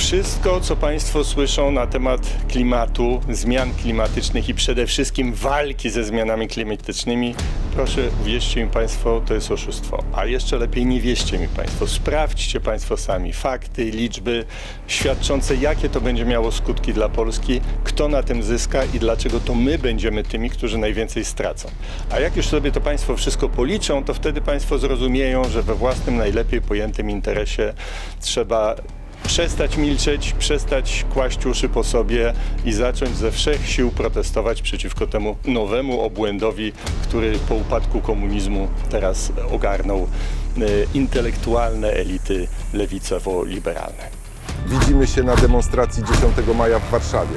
wszystko, co Państwo słyszą na temat klimatu, zmian klimatycznych i przede wszystkim walki ze zmianami klimatycznymi, proszę uwierzcie mi Państwo, to jest oszustwo. A jeszcze lepiej nie wierzcie mi Państwo. Sprawdźcie Państwo sami fakty, liczby świadczące, jakie to będzie miało skutki dla Polski, kto na tym zyska i dlaczego to my będziemy tymi, którzy najwięcej stracą. A jak już sobie to Państwo wszystko policzą, to wtedy Państwo zrozumieją, że we własnym najlepiej pojętym interesie trzeba przestać milczeć, przestać kłaść uszy po sobie i zacząć ze wszech sił protestować przeciwko temu nowemu obłędowi, który po upadku komunizmu teraz ogarnął e, intelektualne elity lewicowo-liberalne. Widzimy się na demonstracji 10 maja w Warszawie.